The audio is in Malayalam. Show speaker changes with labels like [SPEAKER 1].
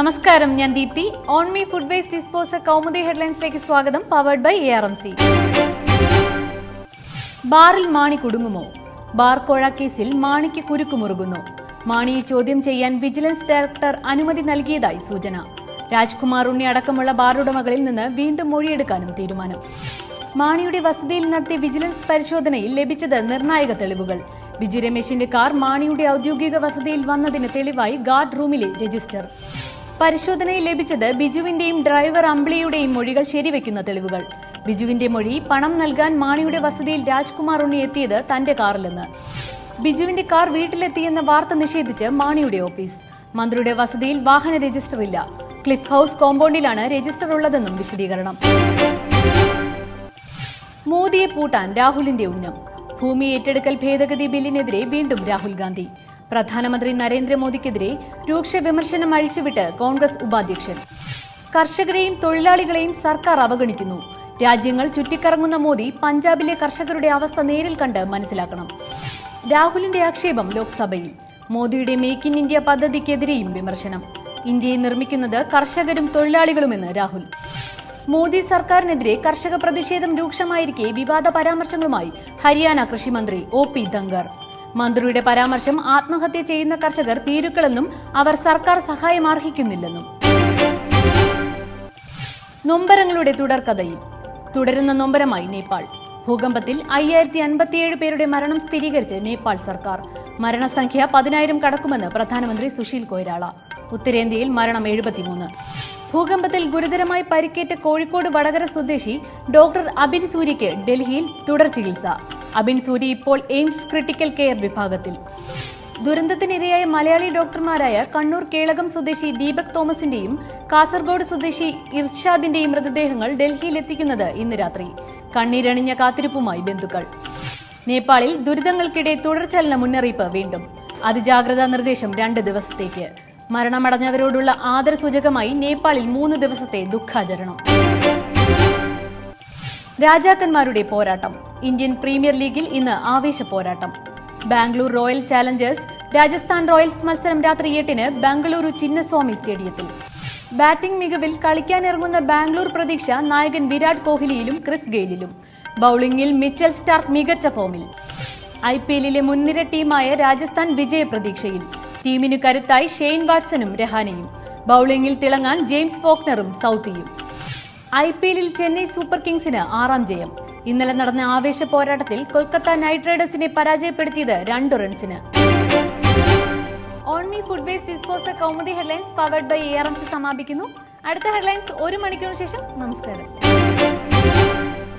[SPEAKER 1] നമസ്കാരം ഞാൻ Deepthi. On me food waste disposal Kaumudi ഹെഡ്ലൈൻസിലേക്ക് സ്വാഗതം powered by A R M C ബാറിൽ മാണി കുടുങ്ങുമോ? ബാർ കോഴ കേസിൽ മാണിക്ക് കുരുക്കുമുറുകുന്നു മാണിയെ ചോദ്യം ചെയ്യാൻ വിജിലൻസ് ഡയറക്ടർ അനുമതി നൽകിയതായി സൂചന. രാജ്കുമാർ ഉണ്ണി അടക്കമുള്ള ബാർ ഉടമകളിൽ നിന്ന് വീണ്ടും മൊഴിയെടുക്കാനും തീരുമാനം. മാണിയുടെ വസതിയിൽ നടത്തിയ വിജിലൻസ് പരിശോധനയിൽ ലഭിച്ചത് നിർണായക തെളിവുകൾ. ബിജു രമേശിന്റെ കാർ മാണിയുടെ ഔദ്യോഗിക വസതിയിൽ വന്നതിന് തെളിവായി ഗാർഡ് റൂമിലെ രജിസ്റ്റർ. പരിശോധനയിൽ ലഭിച്ചത് ബിജുവിന്റെയും ഡ്രൈവർ അമ്പിളിയുടെയും മൊഴികൾ ശരിവെക്കുന്ന തെളിവുകൾ. ബിജുവിന്റെ മൊഴി പണം നൽകാൻ മാണിയുടെ വസതിയിൽ രാജ്കുമാർ ഉണ്ണി എത്തിയത് തന്റെ കാറിലെന്ന്. ബിജുവിന്റെ കാർ വീട്ടിലെത്തിയെന്ന വാർത്ത നിഷേധിച്ച് മാണിയുടെ ഓഫീസ്. മന്ത്രിയുടെ വസതിയിൽ വാഹന രജിസ്റ്റർ ഇല്ല ക്ലിഫ് ഹൌസ് കോമ്പൗണ്ടിലാണ് രജിസ്റ്റർ ഉള്ളതെന്നും വിശദീകരണം. മോദിയെ പൂട്ടാൻ രാഹുലിന്റെ ഉന്നം. ഭൂമി ഏറ്റെടുക്കൽ ഭേദഗതി ബില്ലിനെതിരെ വീണ്ടും രാഹുൽ ഗാന്ധി. പ്രധാനമന്ത്രി നരേന്ദ്രമോദിക്കെതിരെ രൂക്ഷ വിമർശനം അഴിച്ചുവിട്ട് കോൺഗ്രസ് ഉപാധ്യക്ഷൻ. കർഷകരെയും തൊഴിലാളികളെയും സർക്കാർ അവഗണിക്കുന്നു. രാജ്യങ്ങൾ ചുറ്റിക്കറങ്ങുന്ന മോദി പഞ്ചാബിലെ കർഷകരുടെ അവസ്ഥ നേരിൽ കണ്ട് മനസ്സിലാക്കണം. രാഹുലിന്റെ ആക്ഷേപം ലോക്സഭയിൽ. മോദിയുടെ മേക്ക് ഇൻ ഇന്ത്യ പദ്ധതിക്കെതിരെയും വിമർശനം. ഇന്ത്യയെ നിർമ്മിക്കുന്നത് കർഷകരും തൊഴിലാളികളുമെന്ന് രാഹുൽ. മോദി സർക്കാരിനെതിരെ കർഷക പ്രതിഷേധം രൂക്ഷമായിരിക്കെ വിവാദ പരാമർശങ്ങളുമായി ഹരിയാന കൃഷിമന്ത്രി ഒ പി ധങ്കർ. മന്ത്രിയുടെ പരാമർശം ആത്മഹത്യ ചെയ്യുന്ന കർഷകർ ഭീരുക്കളെന്നും അവർ സർക്കാർ സഹായം അർഹിക്കുന്നില്ലെന്നും. നൊമ്പരങ്ങളുടെ തുടർക്കഥയിൽ. തുടരുന്ന നൊമ്പരമായി നേപ്പാൾ. ഭൂകമ്പത്തിൽ അയ്യായിരത്തി അൻപത്തിയേഴ് പേരുടെ മരണം സ്ഥിരീകരിച്ച് നേപ്പാൾ സർക്കാർ. മരണസംഖ്യ പതിനായിരം കടക്കുമെന്ന് പ്രധാനമന്ത്രി സുശീൽ കൊയ്രാള. ഉത്തരേന്ത്യയിൽ മരണം എഴുപത്തിമൂന്ന്. ഭൂകമ്പത്തിൽ ഗുരുതരമായി പരിക്കേറ്റ കോഴിക്കോട് വടകര സ്വദേശി ഡോക്ടർ അബിൻ സൂര്യയ്ക്ക് ഡൽഹിയിൽ തുടർ ചികിത്സ. അബിൻ സൂരി ഇപ്പോൾ എയിംസ് ക്രിട്ടിക്കൽ കെയർ വിഭാഗത്തിൽ. ദുരന്തത്തിനിരയായ മലയാളി ഡോക്ടർമാരായ കണ്ണൂർ കേളകം സ്വദേശി ദീപക് തോമസിന്റെയും കാസർഗോഡ് സ്വദേശി ഇർഷാദിന്റെയും മൃതദേഹങ്ങൾ ഡൽഹിയിൽ എത്തിക്കുന്നത് ഇന്ന് രാത്രി. കണ്ണീരണിഞ്ഞ കാത്തിരിപ്പുമായി ബന്ധുക്കൾ. നേപ്പാളിൽ ദുരിതങ്ങൾക്കിടെ തുടർച്ചലന മുന്നറിയിപ്പ് വീണ്ടും. അതിജാഗ്രതാ നിർദ്ദേശം രണ്ട് ദിവസത്തേക്ക്. മരണമടഞ്ഞവരോടുള്ള ആദരസൂചകമായി നേപ്പാളിൽ മൂന്ന് ദിവസത്തെ ദുഃഖാചരണം. രാജാക്കന്മാരുടെ പോരാട്ടം ഇന്ത്യൻ പ്രീമിയർ ലീഗിൽ ഇന്ന് ആവേശ പോരാട്ടം. Bangalore Royal Challengers Rajasthan Royals മത്സരം രാത്രി എട്ടിന് ബംഗളൂരു ചിന്നസ്വാമി സ്റ്റേഡിയത്തിൽ. ബാറ്റിംഗ് മികവിൽ കളിക്കാനിറങ്ങുന്ന ബാംഗ്ലൂർ പ്രതീക്ഷ നായകൻ വിരാട് കോഹ്ലിയിലും ക്രിസ് ഗെയിലിലും. ബൌളിംഗിൽ മിച്ചൽ സ്റ്റാർക്ക് മികച്ച ഫോമിൽ. ഐ പി എല്ലിലെ മുൻനിര ടീമായ രാജസ്ഥാൻ വിജയ പ്രതീക്ഷയിൽ. ടീമിനു കരുത്തായി ഷെയ്ൻ വാട്സണും രഹാനയും. ബൌളിംഗിൽ തിളങ്ങാൻ ജെയിംസ് ഫോക്നറും സൗത്തിയും. ഐ പി എല്ലിൽ ചെന്നൈ സൂപ്പർ കിങ്സിന് ആറാം ജയം. ഇന്നലെ നടന്ന ആവേശ പോരാട്ടത്തിൽ കൊൽക്കത്ത നൈറ്റ് റൈഡേഴ്സിനെ പരാജയപ്പെടുത്തിയത് രണ്ട് റൺസിന്. On me food waste disposal Kaumudi headlines powered by A R M C സമാപിക്കുന്നു. അടുത്ത ഹെഡ്ലൈൻസ് ഒരു മണിക്കൂർ ശേഷം. നമസ്കാരം.